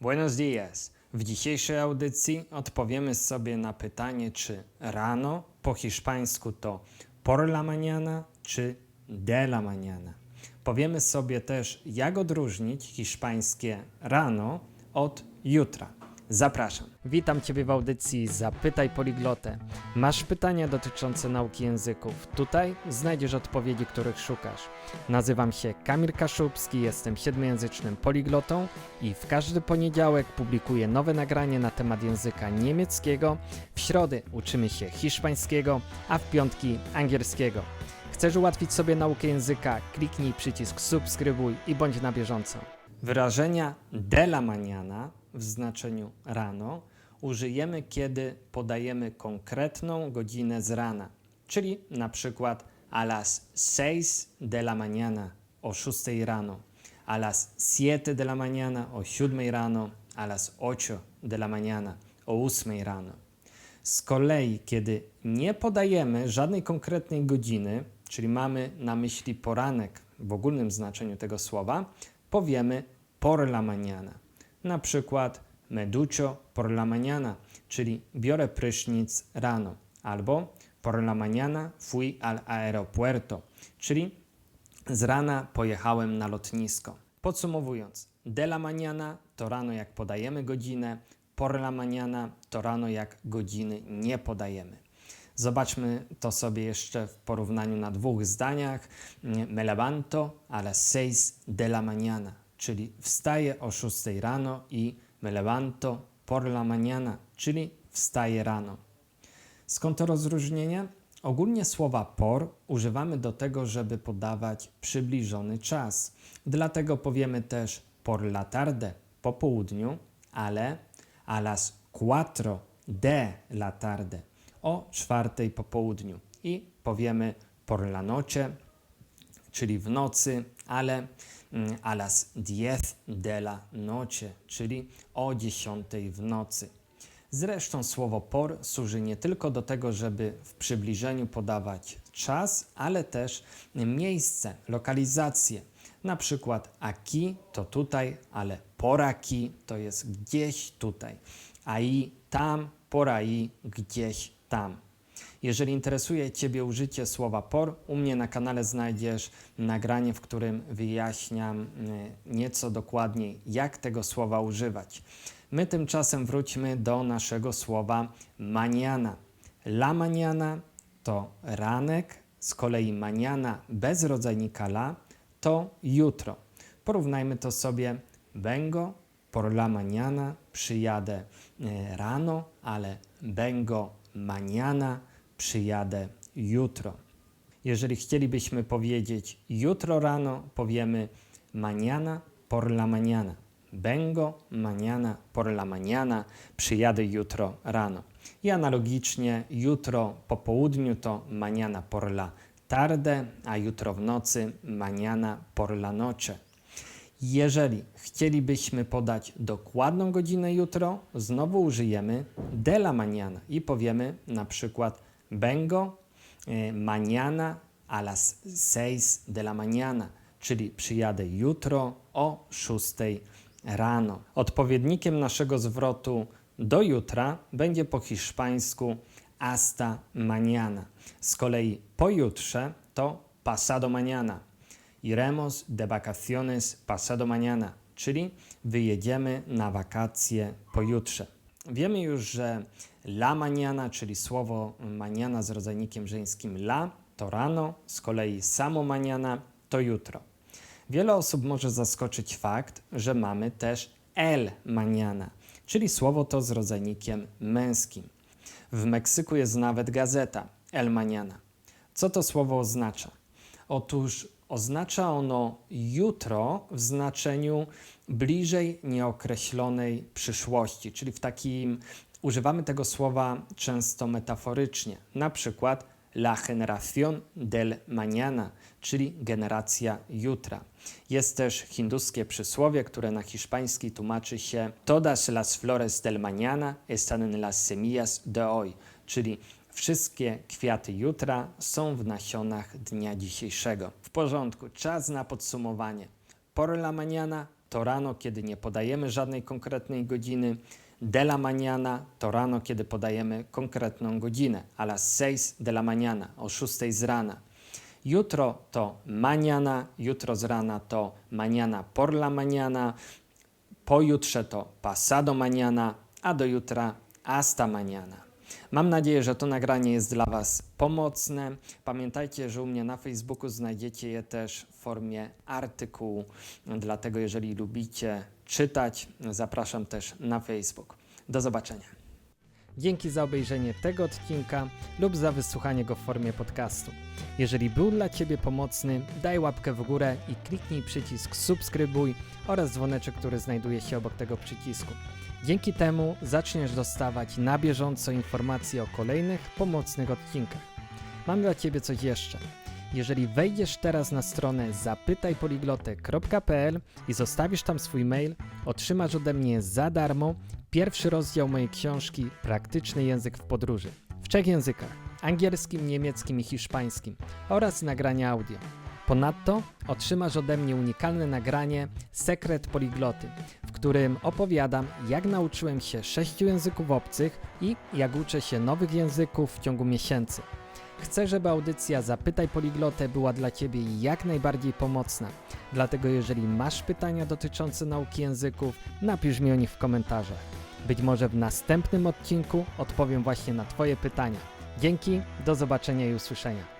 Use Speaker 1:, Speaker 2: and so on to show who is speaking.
Speaker 1: Buenos dias. W dzisiejszej audycji odpowiemy sobie na pytanie, czy rano po hiszpańsku to por la mañana czy de la mañana. Powiemy sobie też, jak odróżnić hiszpańskie rano od jutra. Zapraszam. Witam Ciebie w audycji Zapytaj Poliglotę. Masz pytania dotyczące nauki języków? Tutaj znajdziesz odpowiedzi, których szukasz. Nazywam się Kamil Kaszubski, jestem siedmiojęzycznym poliglotą i w każdy poniedziałek publikuję nowe nagranie na temat języka niemieckiego. W środy uczymy się hiszpańskiego, a w piątki angielskiego. Chcesz ułatwić sobie naukę języka? Kliknij przycisk subskrybuj i bądź na bieżąco. Wyrażenia de la w znaczeniu rano użyjemy, kiedy podajemy konkretną godzinę z rana, czyli na przykład a las 6 de la mañana o 6 rano, a las 7 de la mañana o 7 rano, a las 8 de la mañana o 8 rano. Z kolei, kiedy nie podajemy żadnej konkretnej godziny, czyli mamy na myśli poranek w ogólnym znaczeniu tego słowa, powiemy por la mañana. Na przykład me ducho por la mañana, czyli biorę prysznic rano, albo por la mañana fui al aeropuerto, czyli z rana pojechałem na lotnisko. Podsumowując, de la mañana to rano jak podajemy godzinę, por la mañana to rano jak godziny nie podajemy. Zobaczmy to sobie jeszcze w porównaniu na dwóch zdaniach. Me levanto a las 6 de la mañana, czyli wstaję o 6 rano i me levanto por la mañana, czyli wstaję rano. Skąd to rozróżnienie? Ogólnie słowa por używamy do tego, żeby podawać przybliżony czas. Dlatego powiemy też por la tarde, po południu, ale a las cuatro de la tarde, o czwartej po południu. I powiemy por la noche, czyli w nocy, ale mm, a las diez de la noche, czyli o dziesiątej w nocy. Zresztą słowo por służy nie tylko do tego, żeby w przybliżeniu podawać czas, ale też miejsce, lokalizację. Na przykład aquí to tutaj, ale por to jest gdzieś tutaj. Ahí, tam, por ahí, gdzieś tam. Jeżeli interesuje Ciebie użycie słowa por, u mnie na kanale znajdziesz nagranie, w którym wyjaśniam y, nieco dokładniej, jak tego słowa używać. My tymczasem wróćmy do naszego słowa mañana. La mañana to ranek, z kolei mañana bez rodzajnika la to jutro. Porównajmy to sobie. Vengo por la mañana, przyjadę e, rano, ale vengo mañana, przyjadę jutro. Jeżeli chcielibyśmy powiedzieć jutro rano, powiemy mañana por la mañana. Vengo mañana por la mañana, przyjadę jutro rano. I analogicznie jutro po południu to mañana por la tarde, a jutro w nocy mañana por la noche. Jeżeli chcielibyśmy podać dokładną godzinę jutro, znowu użyjemy de la mañana i powiemy na przykład vengo eh, mañana a las 6 de la mañana, czyli przyjadę jutro o 6 rano. Odpowiednikiem naszego zwrotu do jutra będzie po hiszpańsku hasta mañana. Z kolei pojutrze to pasado mañana. Iremos de vacaciones pasado mañana, czyli wyjedziemy na wakacje pojutrze. Wiemy już, że la mañana, czyli słowo mañana z rodzajnikiem żeńskim la, to rano, z kolei samo mañana to jutro. Wiele osób może zaskoczyć fakt, że mamy też el mañana, czyli słowo to z rodzajnikiem męskim. W Meksyku jest nawet gazeta El Mañana. Co to słowo oznacza? Otóż oznacza ono jutro w znaczeniu bliżej nieokreślonej przyszłości, czyli w takim używamy tego słowa często metaforycznie. Na przykład la generación del mañana, czyli generacja jutra. Jest też hinduskie przysłowie, które na hiszpański tłumaczy się Todas las flores del mañana están en las semillas de hoy, czyli wszystkie kwiaty jutra są w nasionach dnia dzisiejszego. W porządku, czas na podsumowanie. Por la mañana to rano, kiedy nie podajemy żadnej konkretnej godziny. De la mañana to rano, kiedy podajemy konkretną godzinę. A las seis de la mañana, o 6 z rana. Jutro to mañana, jutro z rana to mañana por la mañana, pojutrze to pasado mañana, a do jutra hasta mañana. Mam nadzieję, że to nagranie jest dla Was pomocne. Pamiętajcie, że u mnie na Facebooku znajdziecie je też w formie artykułu. Dlatego, jeżeli lubicie czytać, zapraszam też na Facebook. Do zobaczenia. Dzięki za obejrzenie tego odcinka lub za wysłuchanie go w formie podcastu. Jeżeli był dla Ciebie pomocny, daj łapkę w górę i kliknij przycisk subskrybuj oraz dzwoneczek, który znajduje się obok tego przycisku. Dzięki temu zaczniesz dostawać na bieżąco informacje o kolejnych pomocnych odcinkach. Mam dla Ciebie coś jeszcze. Jeżeli wejdziesz teraz na stronę zapytajpoliglotę.pl i zostawisz tam swój mail, otrzymasz ode mnie za darmo pierwszy rozdział mojej książki Praktyczny język w podróży w trzech językach: angielskim, niemieckim i hiszpańskim oraz nagrania audio. Ponadto otrzymasz ode mnie unikalne nagranie Sekret Poligloty, w którym opowiadam, jak nauczyłem się sześciu języków obcych i jak uczę się nowych języków w ciągu miesięcy. Chcę, żeby audycja Zapytaj Poliglotę była dla Ciebie jak najbardziej pomocna. Dlatego jeżeli masz pytania dotyczące nauki języków, napisz mi o nich w komentarzach. Być może w następnym odcinku odpowiem właśnie na Twoje pytania. Dzięki, do zobaczenia i usłyszenia.